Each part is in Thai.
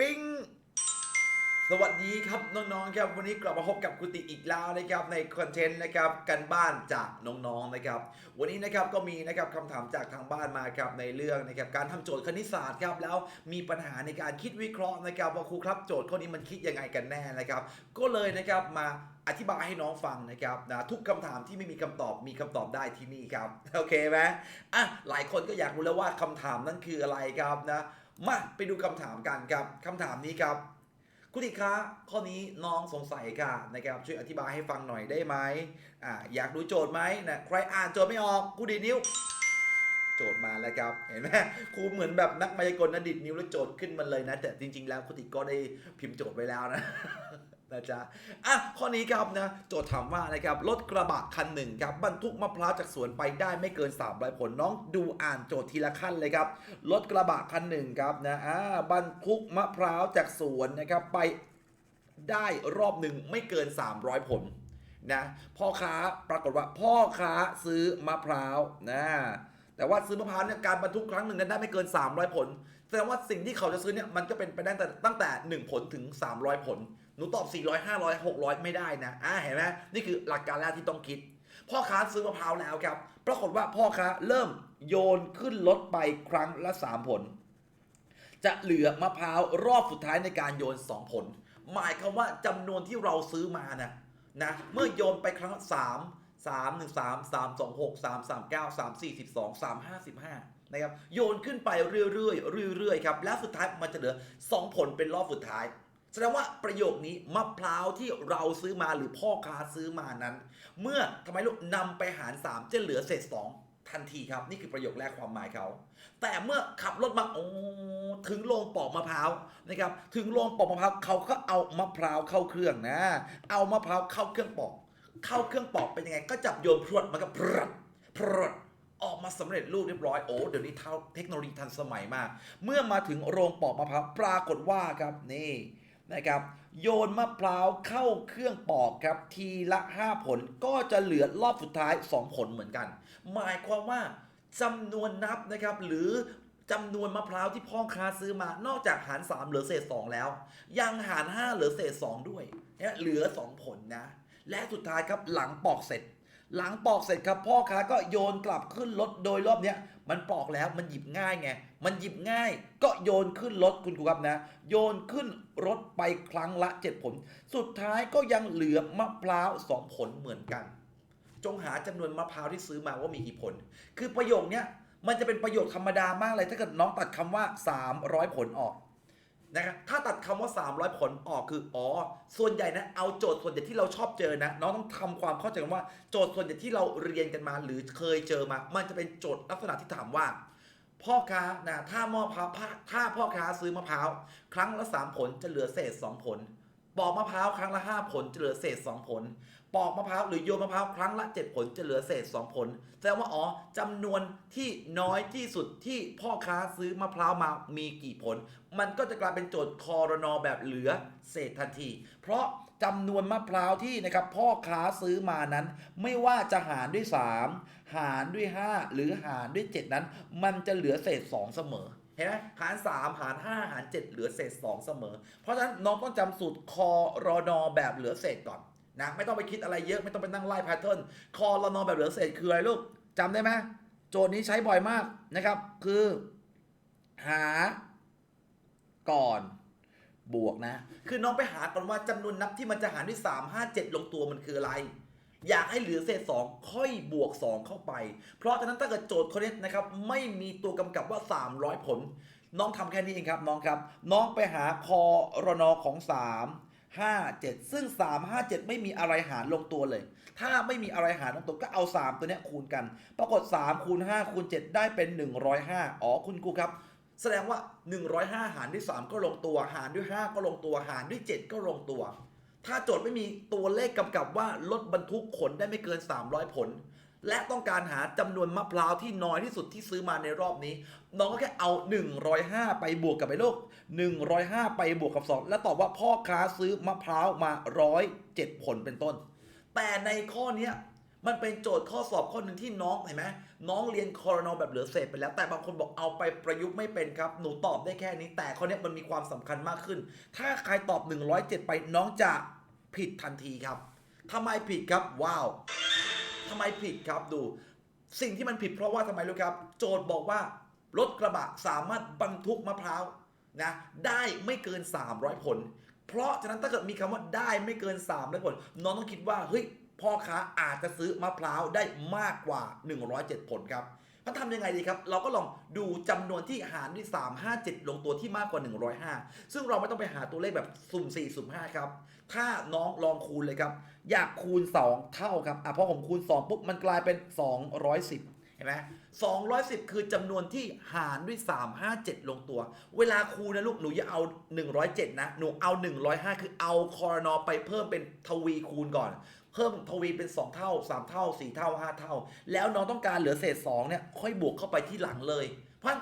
ปิ้ง สวัสดีครับน้องๆครับวันนี้กลับมาพบกับกุติอีกแล้วนะครับในคอนเทนต์นะครับกันบ้านจากน้องๆนะครับวันนี้นะครับก็มีนะครับคำถามจากทางบ้านมาครับในเรื่องนะครับการทำโจทย์คณิตศาสตร์ครับแล้วมีปัญหาในการคิดวิเคราะห์นะครับว่าครูครับโจทย์ข้อนี้มันคิดยังไงกันแน่นะครับก็เลยนะครับมาอธิบายให้น้องฟังนะครับนะทุกคำถามที่ไม่มีคำตอบมีคำตอบได้ที่นี่ครับโอเคไหมอะหลายคนก็อยากรู้แล้วว่าคำถามนั้นคืออะไรครับนะมาไปดูคำถามกันครับคำถามนี้ครับ คุณติคะข้อนี้น้องสงสัยค่ะนะครับช่วยอธิบายให้ฟังหน่อยได้ไหมอ่าอยากดูโจทย์ไหมนะใครอ่านโจทย์ไม่ออกกูดีดนิ้ว โจทย์มาแล้วครับเห็นไหมครูเหมือนแบบนักมายากลนะดิดนิ้วแล้วโจทย์ขึ้นมาเลยนะ แต่จริง ๆ แล้วคุณติก็ได้พิมพ์โจทย์ไว้แล้วนะ นะจ๊ะอะข้อนี้ครับนะโจทย์ถามว่านะครับรถกระบะคันหนึ่งครับบรรทุกมะพร้าวจากสวนไปได้ไม่เกิน300ผลน้องดูอ่านโจทย์ทีละขั้นเลยครับรถกระบะคันหนึ่งครับนะอ่าบรรทุกมะพร้าวจากสวนนะครับไปได้รอบหนึ่งไม่เกิน 300 ผลนะพ่อค้าปรากฏว่าพ่อค้าซื้อมะพร้าวนะแต่ว่าซื้อมะพร้าวเนี่ยการบรรทุกครั้งหนึ่งนั้นได้ไม่เกิน 300 ผลแสดงว่าสิ่งที่เขาจะซื้อเนี่ยมันก็เป็นไปได้ตั้งแต่ตั้งแต่1ผลถึง 300 ผล นูตอบ 400 500 600 ไม่ได้นะอ่าเห็นไหมนี่คือหลักการแรกที่ต้องคิด พ่อค้าซื้อมะพร้าวแล้วครับ ปรากฏว่าพ่อค้าเริ่มโยนขึ้นรถไปครั้งละ 3 ผล จะเหลือมะพร้าวรอบสุดท้ายในการโยน 2 ผล หมายความว่าจำนวนที่เราซื้อมานะนะเมื่อโยนไปครั้งละ3 3 1 3 3 2 6 3 3 9 3 4 12 3 5 15นะครับโยนขึ้นไปเรื่อยๆเรื่อยๆครับแล้วสุดท้ายมันจะเหลือ 2 ผลเป็นรอบสุดท้าย แสดงว่าประโยคนี้มะพร้าวที่เราซื้อมาหรือพ่อค้าซื้อมานั้น เมื่อทำไมลูกนำไปหาร 3 จะเหลือเศษ 2 ทันทีครับ นี่คือประโยคแรกความหมายเขา แต่เมื่อขับรถมาโอ้ถึงโรงปอกมะพร้าวนะครับ ถึงโรงปอกมะพร้าวเขาก็เอามะพร้าวเข้าเครื่องนะ เอามะพร้าวเข้าเครื่องปอก เข้าเครื่องปอกเป็นยังไง ก็จับโยนพรวดมันก็พรดพรดออกมาสำเร็จรูปเรียบร้อยโอ้เดี๋ยวนี้เท่าเทคโนโลยีทันสมัยมาก เมื่อมาถึงโรงปอกมะพร้าวปรากฏว่าครับนี่ นะครับโยนมะพร้าวเข้าเครื่องปอกครับทีละ 5 ผลก็จะเหลือรอบสุดท้าย 2 ผลเหมือนกัน หมายความว่าจำนวนนับนะครับหรือจำนวนมะพร้าวที่พ่อค้าซื้อมานอกจากหาร 3 เหลือเศษ 2 แล้ว ยังหาร 5 เหลือเศษ 2 ด้วยเนี่ยเหลือ 2 ผลนะ และสุดท้ายครับหลังปอกเสร็จ หลังปอกเสร็จครับพ่อค้าก็โยนกลับขึ้นรถโดยรอบเนี้ยมันปอกแล้วมันหยิบง่ายไง มันหยิบง่าย ก็โยนขึ้นรถคุณครูครับนะ โยนขึ้นรถไปครั้งละ 7 ผล สุดท้ายก็ยังเหลือมะพร้าว 2 ผลเหมือนกัน จงหาจำนวนมะพร้าวที่ซื้อมาว่ามีกี่ผล คือประโยคเนี้ยมันจะเป็นประโยคธรรมดามากเลยถ้าเกิดน้องตัดคำว่า 300 ผลออก นะครับถ้าตัดคำว่า 300 ผลออกคืออ๋อ ส่วนใหญ่นะเอาโจทย์ส่วนใหญ่ที่เราชอบเจอนะน้องต้องทำความเข้าใจกันว่าโจทย์ส่วนใหญ่ที่เราเรียนกันมา หรือเคยเจอมา มันจะเป็นโจทย์ลักษณะที่ถามว่า พ่อค้านะถ้ามอพร้าวถ้าพ่อค้าซื้อมะพร้าว ครั้งละ 3 ผลจะเหลือเศษ 2 ผล ปอกมะพร้าวครั้งละ 5 ผลจะเหลือเศษ 2 ผล ปอกมะพร้าวหรือโยนมะพร้าวครั้งละ 7 ผลจะเหลือเศษ 2 ผล แสดงว่าอ๋อจำนวนที่น้อยที่สุดที่พ่อค้าซื้อมะพร้าวมามีกี่ผล มันก็จะกลายเป็นโจทย์คอรนอแบบเหลือเศษทันที เพราะจำนวนมะพร้าวที่นะครับพ่อค้าซื้อมานั้น ไม่ว่าจะหารด้วย 3 หารด้วย 5 หรือหารด้วย 7 นั้น มันจะเหลือเศษ 2 เสมอ ห็นไหมหาร 3 หาร 5 หาร 7 เหลือเศษ 2 เสมอ เพราะฉะนั้นน้องต้องจำสูตรคอรนอแบบเหลือเศษก่อนนะไม่ต้องไปคิดอะไรเยอะไม่ต้องไปนั่งไล่แพทเทิร์นคอรนอแบบเหลือเศษคืออะไรลูกจำได้ไหมโจทย์นี้ใช้บ่อยมากนะครับ คือ หา ก่อนบวกนะ คือน้องไปหาก่อนว่าจำนวนนับที่มันจะหารด้วย 3 5 7 ลงตัวมันคืออะไร อยากให้เหลือเศษ 2 ค่อยบวก 2 เข้าไป เพราะฉะนั้นถ้าเกิดโจทย์คนนี้นะครับ ไม่มีตัวกำกับว่า 300 ผล น้องทำแค่นี้เองครับน้องครับ น้องไปหาคอรนอของ 3 5 7 ซึ่ง 3 5 7 ไม่มีอะไรหารลงตัวเลย ถ้าไม่มีอะไรหารลงตัวก็เอา 3 ตัวเนี้ยคูณกัน ปรากฏ 3 คูณ 5 คูณ 7 ได้เป็น 105 อ๋อ คุณครูครับแสดงว่า 105 หารด้วย 3 ก็ลงตัว หารด้วย 5 ก็ลงตัว หารด้วย 7 ก็ลงตัว ถ้าโจทย์ไม่มีตัวเลขกำกับว่ารถบรรทุกขนได้ไม่เกิน 300 ผล และต้องการหาจำนวนมะพร้าวที่น้อยที่สุดที่ซื้อมาในรอบนี้ น้องก็แค่เอา 105 ไปบวกกับไปลูก105 ไปบวกกับ 2 แล้วตอบว่าพ่อค้าซื้อมะพร้าวมา 107 ผลเป็นต้น แต่ในข้อนี้ มันเป็นโจทย์ข้อสอบข้อหนึ่งที่น้องเห็นไหมน้องเรียนคอร์นอแบบเหลือเศษไปแล้ว แต่บางคนบอกเอาไปประยุกต์ไม่เป็นครับ หนูตอบได้แค่นี้ แต่ข้อนี้มันมีความสำคัญมากขึ้น ถ้าใครตอบ 107 ไปน้องจะผิดทันทีครับทำไมผิดครับ ว้าวทำไมผิดครับดู สิ่งที่มันผิดเพราะว่าทำไมรู้ครับ โจทย์บอกว่ารถกระบะสามารถบรรทุกมะพร้าวนะได้ไม่เกิน 300 ผล เพราะฉะนั้นถ้าเกิดมีคำว่าได้ไม่เกิน300ผล น้องต้องคิดว่าเฮ้ย พ่อค้าอาจจะซื้อมะพร้าวได้มากกว่า 107 ผลครับมันทำยังไงดีครับ เราก็ลองดูจำนวนที่หารด้วย 3 5 7 ลงตัวที่มากกว่า 105 ซึ่งเราไม่ต้องไปหาตัวเลขแบบสุ่ม4สุ่ม5ครับ ถ้าน้องลองคูณเลยครับ อยากคูณ 2 เท่าครับอะพอผมคูณ 2 ปุ๊บ มันกลายเป็น 210เห็นไหม210คือจำนวนที่หารด้วย3 5 7ลงตัว เวลาคูณนะลูก หนูอย่าเอา107นะ หนูเอา105คือเอาคอรนอไปเพิ่มเป็นทวีคูณก่อน เพิ่มทวีเป็น 2 เท่า 3 เท่า 4 เท่า 5 เท่า แล้วน้องต้องการเหลือเศษ2เนี่ยค่อยบวกเข้าไปที่หลังเลย เพราะ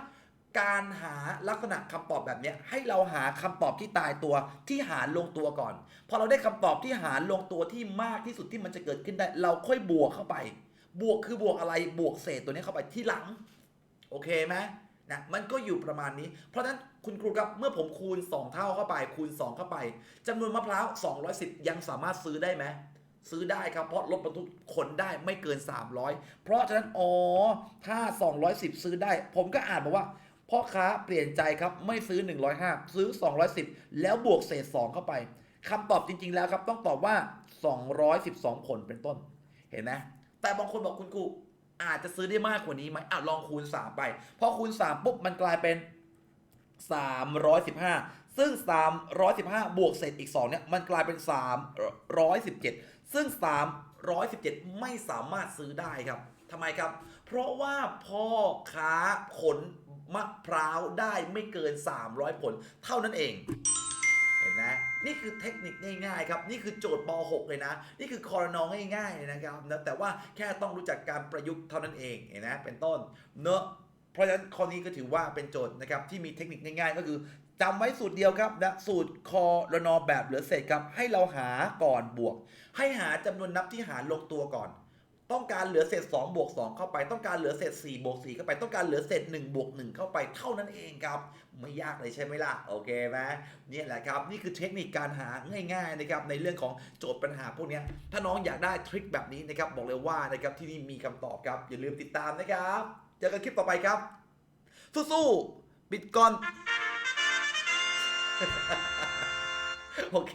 การหาลักษณะคำตอบแบบเนี้ยให้เราหาคำตอบที่ตายตัวที่หารลงตัวก่อน พอเราได้คำตอบที่หารลงตัวที่มากที่สุดที่มันจะเกิดขึ้นได้ เราค่อยบวกเข้าไป บวกคือบวกอะไรบวกเศษตัวนี้เข้าไปที่หลัง โอเคไหมนะมันก็อยู่ประมาณนี้ เพราะฉะนั้นคุณครูครับเมื่อผมคูณ 2 เท่าเข้าไป คูณ 2 เข้าไปจำนวนมะพร้าว210 ยังสามารถซื้อได้ไหม ซื้อได้ครับ เพราะรถบรรทุกขนได้ไม่เกิน 300 เพราะฉะนั้น อ๋อ ถ้า 210 ซื้อได้ ผมก็อ่านบอกว่าพ่อค้าเปลี่ยนใจครับ ไม่ซื้อ 105 ซื้อ 210 แล้วบวกเศษ 2 เข้าไปคำตอบจริง ๆ แล้วครับ ต้องตอบว่า 212 ผลเป็นต้น เห็นไหมแต่บางคนบอกคุณครูอาจจะซื้อได้มากกว่านี้ไหมอะลองคูณ 3 ไป พอคูณ 3 ปุ๊บมันกลายเป็น 315 ซึ่ง 315 บวกเศษอีก 2 เนี่ย มันกลายเป็น 317 ซึ่ง 317 ไม่สามารถซื้อได้ครับทำไมครับ เพราะว่าพ่อค้าขนมะพร้าวได้ไม่เกิน 300 ผล เท่านั้นเอง เห็นไหมนี่คือเทคนิคง่ายๆครับ นี่คือโจทย์ป .6 เลยนะ นี่คือคอรนองง่ายๆเลยนะครับนะแต่ว่าแค่ต้องรู้จักการประยุกต์เท่านั้นเอง เห็นไหมเป็นต้น เนอะเพราะฉะนั้นข้อนี้ก็ถือว่าเป็นโจทย์นะครับที่มีเทคนิคง่ายๆ ก็คือ จำไว้สูตรเดียวครับนะสูตรคอรนอแบบเหลือเศษครับ ให้เราหาก่อนบวก ให้หาจำนวนนับที่หารลงตัวก่อน ต้องการเหลือเศษ2บวก2เข้าไป ต้องการเหลือเศษ4บวก4เข้าไป ต้องการเหลือเศษ1บวก1เข้าไปเท่านั้นเองครับ ไม่ยากเลยใช่ไหมล่ะ โอเคไหมเนี่ยแหละครับ นี่คือเทคนิคการหาง่ายๆนะครับ ในเรื่องของโจทย์ปัญหาพวกนี้ ถ้าน้องอยากได้ทริคแบบนี้นะครับ บอกเลยว่านะครับที่นี่มีคำตอบครับ อย่าลืมติดตามนะครับ เจอกันคลิปต่อไปครับ สู้ๆบิดก่อน โอเค